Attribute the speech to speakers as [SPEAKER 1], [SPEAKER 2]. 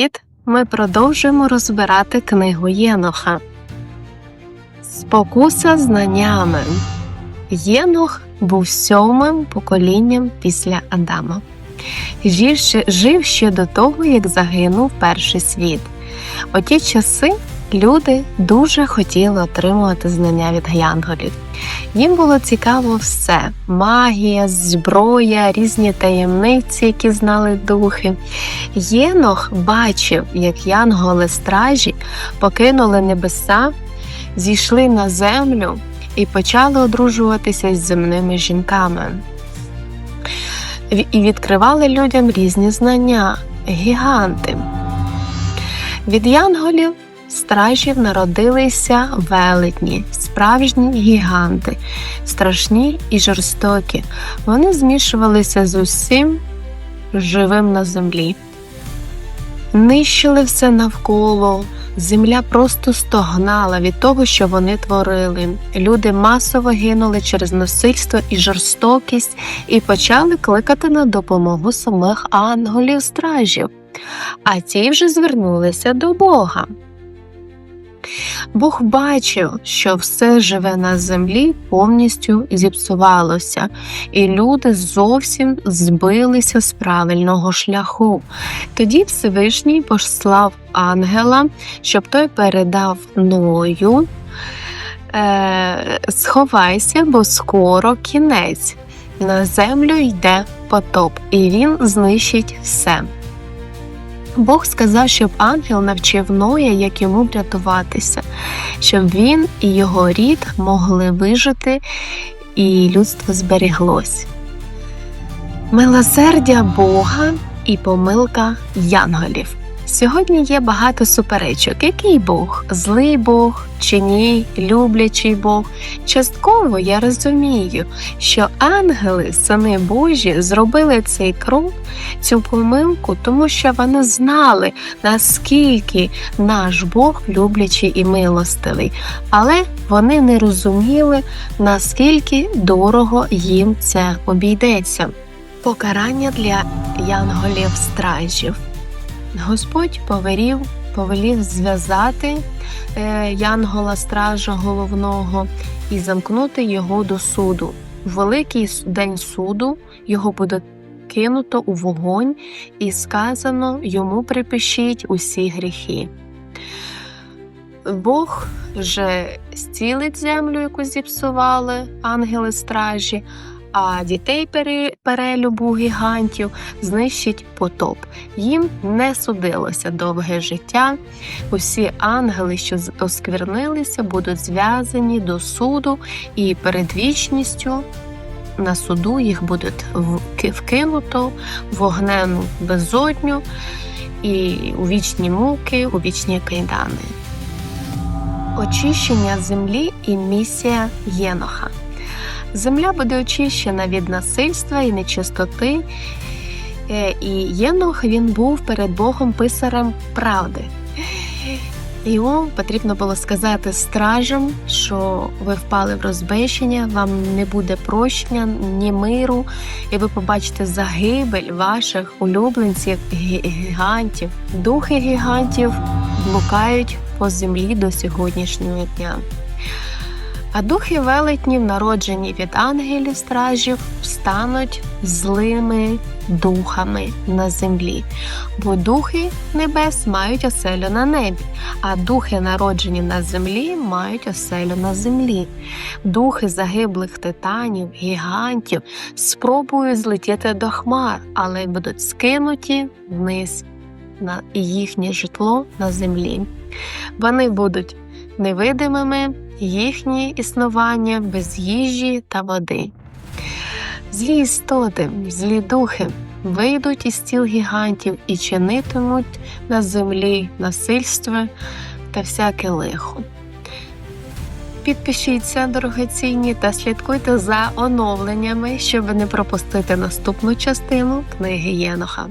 [SPEAKER 1] Привіт! Ми продовжуємо розбирати книгу Єноха. Спокуса знаннями. Єнох був сьомим поколінням після Адама. Жив ще, жив ще до того, як загинув перший світ. У ті часи люди дуже хотіли отримувати знання від янголів. Їм було цікаво все: магія, зброя, різні таємниці, які знали духи. Єнох бачив, як янголи стражі покинули небеса, зійшли на землю і почали одружуватися з земними жінками. І відкривали людям різні знання, гіганти. Від янголів стражів народилися велетні, справжні гіганти, страшні і жорстокі. Вони змішувалися з усім живим на землі. Нищили все навколо, земля просто стогнала від того, що вони творили. Люди масово гинули через насильство і жорстокість і почали кликати на допомогу самих ангелів стражів, а ті вже звернулися до Бога. Бог бачив, що все живе на землі повністю зіпсувалося, і люди зовсім збилися з правильного шляху. Тоді Всевишній послав ангела, щоб той передав Ною. Е, сховайся, бо скоро кінець. На землю йде потоп, і він знищить все. Бог сказав, щоб ангел навчив Ноя, як йому врятуватися, щоб він і його рід могли вижити, і людство зберіглось. Милосердя Бога і помилка янголів. Сьогодні є багато суперечок. Який Бог? Злий Бог чи ні, люблячий Бог. Частково я розумію, що ангели, сини Божі, зробили цей крок, цю помилку, тому що вони знали, наскільки наш Бог люблячий і милостивий, але вони не розуміли, наскільки дорого їм це обійдеться. Покарання для янголів стражів. Господь повелів, повелів зв'язати е, янгола стража головного і замкнути його до суду. Великий день суду його буде кинуто у вогонь, і сказано йому припишіть усі гріхи. Бог же зцілить землю, яку зіпсували ангели стражі, а дітей перелюбу гігантів знищить потоп. Їм не судилося довге життя. Усі ангели, що осквернилися, будуть зв'язані до суду, і перед вічністю на суду їх будуть вкинуто вогнену безодню і у вічні муки, у вічні кайдани. Очищення землі і місія Єноха. Земля буде очищена від насильства і нечистоти. Е, І Єнох він був перед Богом писарем правди. Йому потрібно було сказати стражам, що ви впали в розбещення, вам не буде прощення, ні миру, і ви побачите загибель ваших улюбленців гігантів. Духи гігантів блукають по землі до сьогоднішнього дня. А духи велетнів, народжені від ангелів стражів, стануть злими духами на землі, бо духи небес мають оселю на небі, а духи, народжені на землі, мають оселю на землі. Духи загиблих титанів, гігантів спробують злетіти до хмар, але будуть скинуті вниз на їхнє житло на землі. Вони будуть невидимими, їхнє існування без їжі та води. Злі істоти, злі духи вийдуть із тіл гігантів і чинитимуть на землі насильство та всяке лихо. Підпишіться, дорогоцінні, та слідкуйте за оновленнями, щоб не пропустити наступну частину книги Єноха.